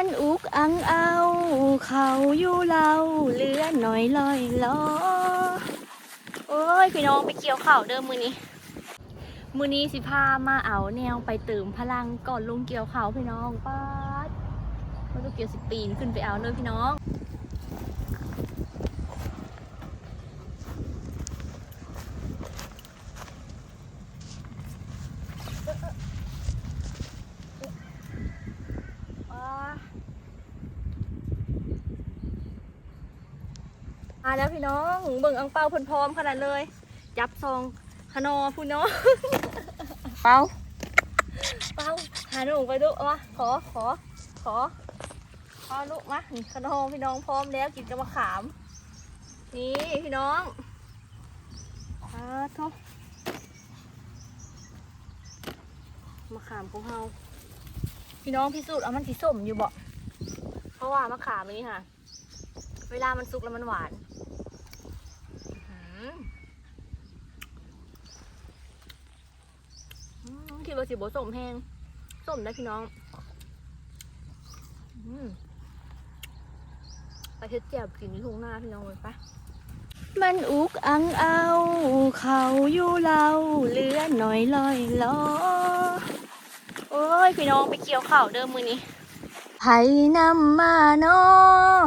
ันอุกอังเอา เขาอยู่เราเหลือหน่อยลอยล้อโอ้ยพี่น้องไปเกี่ยวข่าวเดิมมือนี้ มือนี้สิพามาเอาแนวไปเติมพลังก่อนลงเกี่ยวข่าวพี่น้องป้าดมาดูเกี่ยวสิบปีนขึ้นไปเอาเลยพี่น้อง มา แล้วพี่น้องเบิ่งอังเปาเพิ่นพร้อมขนาดเลย จับซองขนอพูน้องเปาเปาหาหนูไปดูเอามาขอขอขอขอลูกมานี่ขนอพี่น้องพร้อมแล้วกินกับมะขาม นี่พี่น้องอาทุกมะขามของเฮาพี่น้องพิสูจน์เอามันสีส้มอยู่บ่เพราะว่ามะขามอันนี้ค่ะ เวลามันสุกแล้วมันหวานอื้อหืออืม คิดว่าสิบส้มแห้งส้มได้พี่น้องไปเทดแจ่วกินที่ทุ่งนาพี่น้องเลยปะมันอุกอังเอา เขาอยู่เราเลือหน่อยลอยลอโอ้ยพี่น้องไปเกี่ยวข่าวเดิมมือนี้ไผ่นำมาเนาะ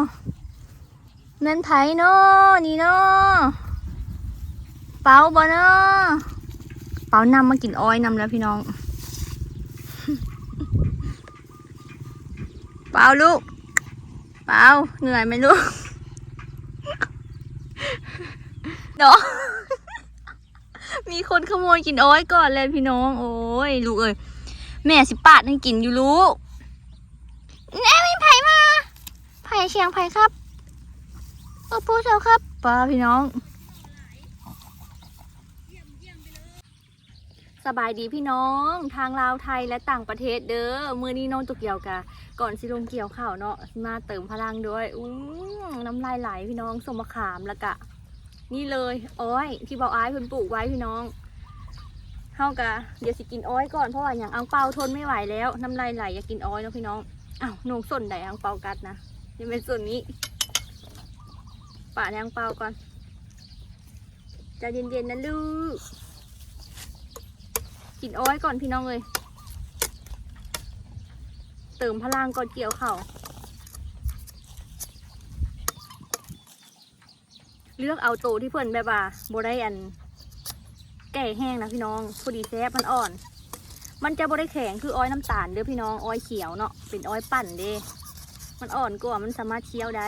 แม่นไผเนาะนี่เนาะ เปาบ่เนาะเปานำมากินอ้อยนำแล้วพี่น้อง เปาลูก เปาเหนื่อยไหมลูกเนาะมีคนขโมยกินอ้อยก่อนเลยพี่น้อง โอ้ยลูกเอ้ยแม่สิปาดให้กินอยู่ลูกแน่ไม่ไผมาไผ่เชียงไผ่ครับโอ้ปูเจ้าครับป้าพี่น้อง สบายดีพี่น้องทางลาวไทยและต่างประเทศเด้อมือนี้น้องตุกเกี่ยวกะก่อนสิลงเกี่ยวข่าวเนาะมาเติมพลังด้วยอุ้น้ำลายไหลพี่น้องสมะขามแล้วกะ นี่เลยอ้อยที่เบาอ้ายเพิ่นปลูกไว้พี่น้องเฮากะเดี๋ยวสิกินอ้อยก่อนเพราะว่าอย่างอังเปาทนไม่ไหวแล้วน้ำลายไหลอยากกินอ้อยเนาะพี่น้องอ้าวหนงส่วนใดอังเปากัดนะยังเป็นส่วนนี้ป่าแนงเปาก่อนใจะเย็นๆนะลูก กินอ้อยก่อนพี่น้องเลย เติมพลังก่อนเกี่ยวเข่าวเลือกเอาโตที่เพิ่อนแบบว่าโบได้อัน แก่แห้งนะพี่น้องพอดีแซ่บมันอ่อน มันจะโบได้แข็งคืออ้อยน้ำตาลเด้อพี่น้องอ้อยเขียวเนาะเป็นอ้อยปั่นเด้มันอ่อนกว่ามันสามารถเคี้ยวได้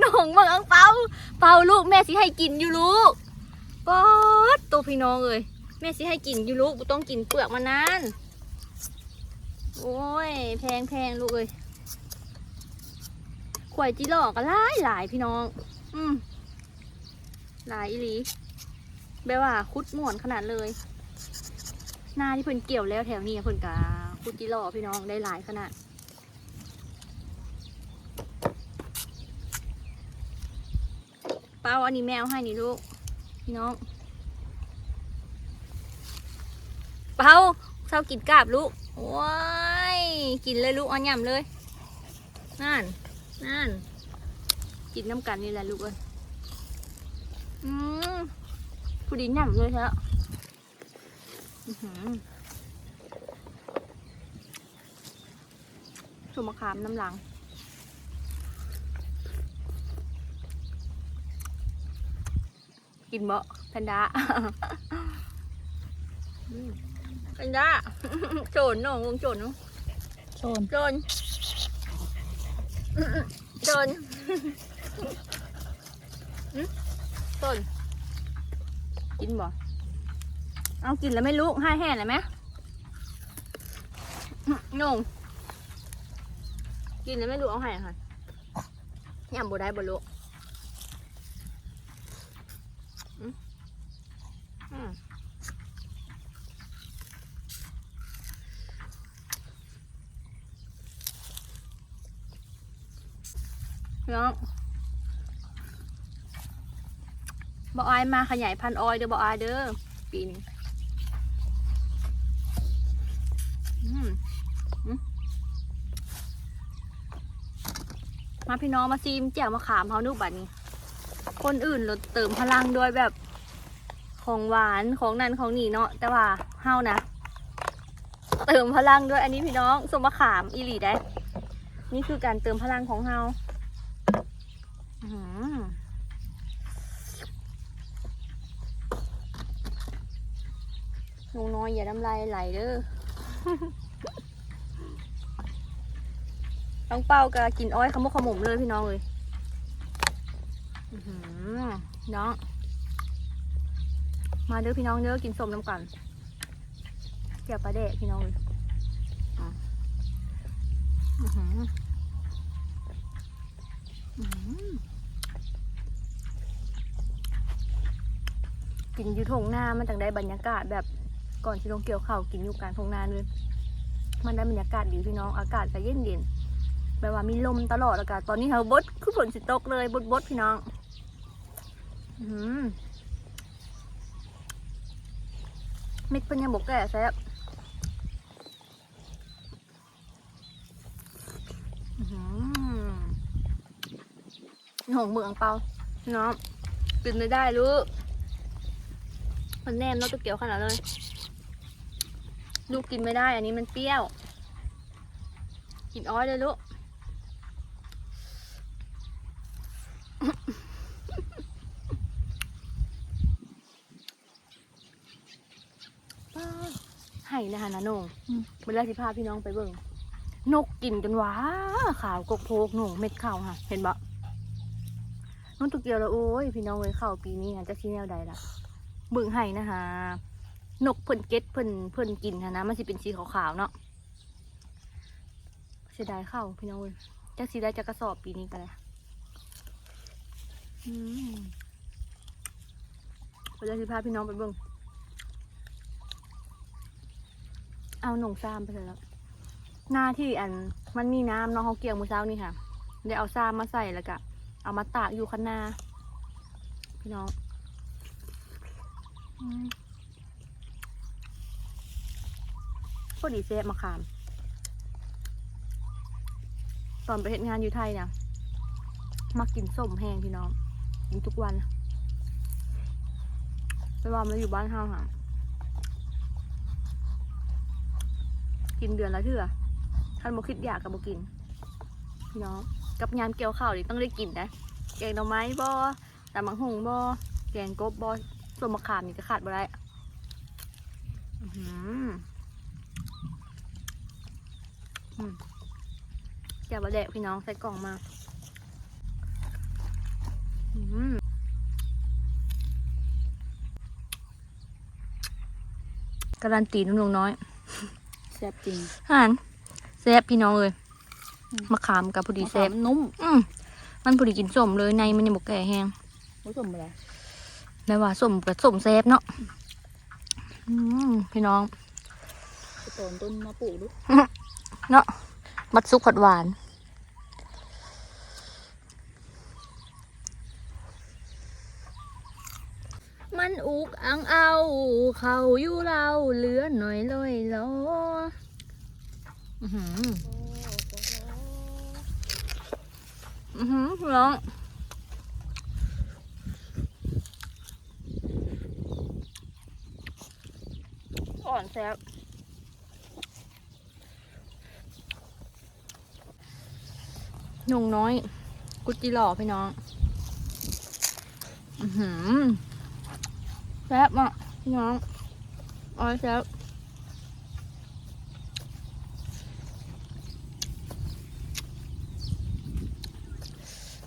หนองเมืองเปาเปาลูกแม่สิให้กินอยู่ลูก ป๊อดตัวพี่น้องเลยแม่สิให้กินอยู่ลูกต้องกินเปลือกมานานโอ้ยแพงแพงลูกเลยขวายจิหลอกก็หลายหลายพี่น้อง อืมหลายอีหลีแบบว่าคุดหมวนขนาดเลย หน้าที่เพิ่นเกี่ยวแล้วแถวนี้เพิ่นกะคุดจิหลอกพี่น้องได้หลายขนาดเป้าอันนี้แมวให้นี่ลูก พี่น้องเป้าเศร้ากินกาบลูกว้ายกินเลยลูกเอันย่ำเลยนั่นนั่นกินน้ำกันนี่แหละลูกเอ้ยอืมผู้ดีย่ำเลยแล้วอื้อหือสมมะขามน้ำหลัง กินบ่แพนด้าอืมแพนด้าโจนเน้องวงโจนเนาะโซนโจนโจนอืมโจนกินบ่เอากินแล้วไม่รู้ให้แห่เลยไหมงงกินแล้วไม่รู้เอาให้ค่ะยำบ่ได้บ่รู้อื น้องบอออยมาขยายพันออยเด้อบอออยเด้อปีนี้มาพี่น้องมาซีมแจ่กมาขามเขานุบัดนี้ คนอื่นเราเติมพลังด้วยแบบ ของหวานของนั่นของนี่เนาะแต่ว่าเฮานะเติมพลังด้วยอันนี้พี่น้องสมมะขามอีหลีได้ นี่คือการเติมพลังของเฮาหนูน้อยอย่าน้ำลายไหลเด้อต้องเป้ากับกินอ้อยขมุกขมุมเลยพี่น้องเลยน้อง มาเด้อพี่น้องเด้อกินส้มน้ำกันเกี่ยวปลาเดะพี่น้องเลยอะอื้อหืออื้อหือกินอยู่ทงหน้ามันจังได้บรรยากาศแบบก่อนที่ลงเกี่ยวเข้ากินอยู่กลารทงนาเลยมันได้บรรยากาศดีพี่น้องอากาศก็เย็นเย็นแบบว่ามีลมตลอดอากาศตอนนี้เฮาบดคือฝนสิตกเลยบดบดๆพี่น้อง อือหือ เม็ดเพิ่นยังบกแก่แซ่บหือหงเมืองเปาเนาะกินไม่ได้ลูกมันแนมเนาะตะเกียวขนาดเลย ลูกกินไม่ได้ อันนี้มันเปรี้ยว กินอ้อยเลยลูก ไห่นะคะนะโหนงอืมเวลาสิพาพี่น้องไปเบิ่งนกกินกันว้าขาวกกโพกหนูเม็ดข้าวค่ะ เห็นบ่น้องตุกเกียวแล้วโอ้ยพี่น้องเลยข้าวปีนี้นะจะชี้แนวใดล่ะเบิ่งไห่นะคะนกเพิ่นเก็ตเพิ่นเพิ่นกินค่ะนะมันสิเป็นสีขาวๆเนาะเสียดายข้าวพี่น้องเลยจะสีได้จะกระสอบปีนี้กันเลยอืมเวลาสิพาพี่น้องไปเบิ่ง เอาหนงซามไปเลยแล้วหน้าที่อันมันมีน้ำเนาะเขาเกี่ยวมือเช้านี่ค่ะได้เอาซามมาใส่แล้วก็เอามาตากอยู่ข้างหน้าพี่น้องพอดีเซฟมาขาม ตอนไปเห็นงานอยู่ไทยเนี่ยมากินส้มแห้งพี่น้องกินทุกวันไปว่ามาอยู่บ้านเฮาค่ะ กินเดือนละเทื่อท่านบ่คิดอยากกับบ่กินพี่น้องกับยามเกี่ยวข้าวนี่ต้องได้กินนะแกงหน่อไม้บ่ตำบักหุ่งบ่แกงกบบ่ส่วนมะขามนี่ก็ขาดบ่ได้แจ่วบะแดะพี่น้องใส่กล่องมาการันตีนุ่มน้อย แซ่บจริงอาหารแซ่บพี่น้องเลยอืมมะขามกับพอดีมะแซ่ขามบนุ่ม อืมมันพอดีกินส้มเลยในมันยังบกแก่แห้งผสมอะไรแม่ว่าส้มกับส้มแซ่บเนาะอืมพี่น้องไปตอนต้นมาปลูกดูเนาะบัดซุกผัดหวาน มัน อุกอังเอาเขาอยู่เราเหลือหน่อยเลยล้ออือหืออือหือร้องอ่อนแซ่บนงน้อย กุจิหล่อพี่น้อง อือหือ แซ่บอะพี่น้องอ้อยแซ่บ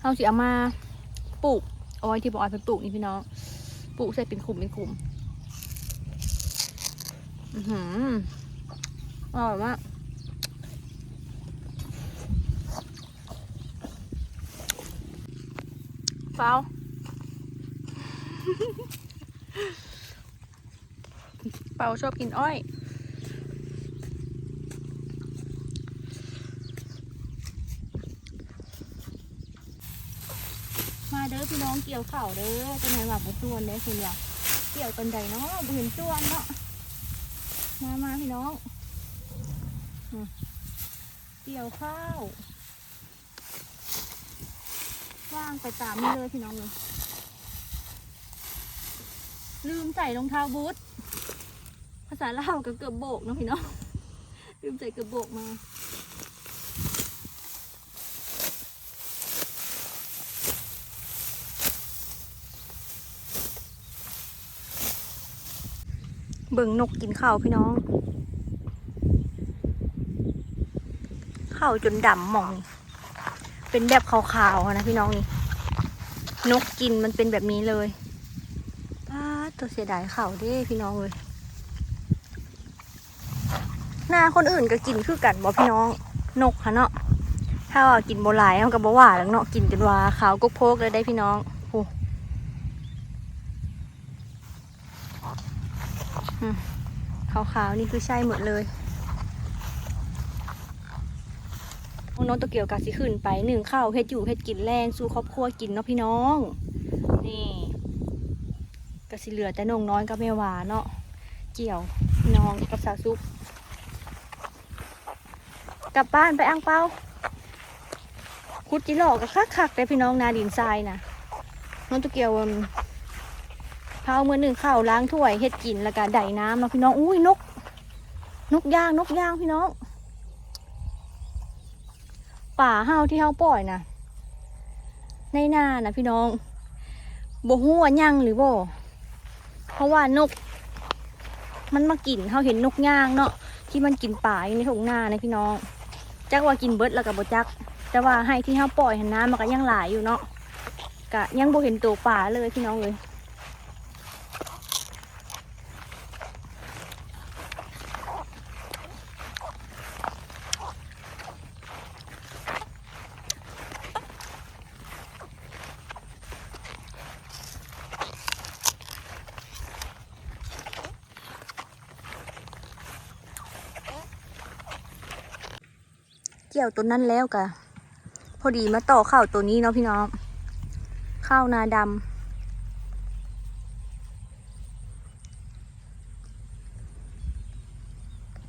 เอาสิเอามาปลูกอ้อยที่บอกออยไปปลูกนี่พี่น้อง ปลูกใส่เป็นขุมเป็นขุมอือหืออร่อยมากเปล่า เปาชอบกินอ้อย มาเด้อพี่น้องเกี่ยวเข่าวเด้อเป็นไงว่าบ่ส่วนเด้อคุณว่าเกี่ยวตอนใดเนาะเห็นส่วนเนาะมามาพี่น้องเกี่ยวข้าวว่างไปตามนี่เลยพี่น้องเลย ลืมใส่รองเท้าบูทภาษาลาวก็เกือบโบกเนาะพี่น้องลืมใส่เกือบโบกมาเบิ่งนกกินข้าวพี่น้องข้าวจนดำหมอง เป็นแบบขาวๆนะพี่น้องนี่ นกกินมันเป็นแบบนี้เลย ตัวเสียดายเข้าด้พี่น้องเลยหน้าคนอื่นก็กินคือกันบ่พี่น้องนกฮะเนาะถ้าว่ากินโบหลายมันก็บ่ว่าแล้วเนาะกินจนว่าขาวกกโพกเลยได้พี่น้องโอ้อืมขาวๆนี่คือใช่หมดเลยน้องตัวเกี่ยวกาสิขึ้นไปหนึ่งข้าวเฮ็ดอยู่เฮ็ดกินแรงสู่ครอบครัวกินเนาะพี่น้อง ก็สิเหลือแต่นงน้อยกับแม่หวาเนาะเกี่ยวน้องกับสาวซุปกลับบ้านไปอ่างเปาคุดจิหลอกกับคักคักๆแต่พี่น้องนาดินทรายนะน้องตัวเกียวอืมพาเมื่อหนึ่งข้าวล้างถ้วยเฮ็ดกินแล้วก็ไดน้ำเนาะพี่น้องอุ้ยนก นกย่างนกย่างพี่น้อง ป่าเฮาที่เฮาปล่อยนะในนานะพี่น้องบ่ฮู้ว่าย่างหรือบ่ เพราะว่านก มันมากินเขาเห็นนกย่างเนาะที่มันกินป่าอยู่ในทุ่งนานะพี่น้องจักว่ากินเบิดแล้วกับบจัก แต่ว่าให้ที่เขาปล่อยเห็นน้ำมันก็ยังหลายอยู่เนาะกะยังบ่เห็นตัวป่าเลยพี่น้องเลย เกี่ยวตัวนั้นแล้วกะ พอดีมาต่อข้าวตัวนี้เนาะพี่น้อง ข้าวนาดำ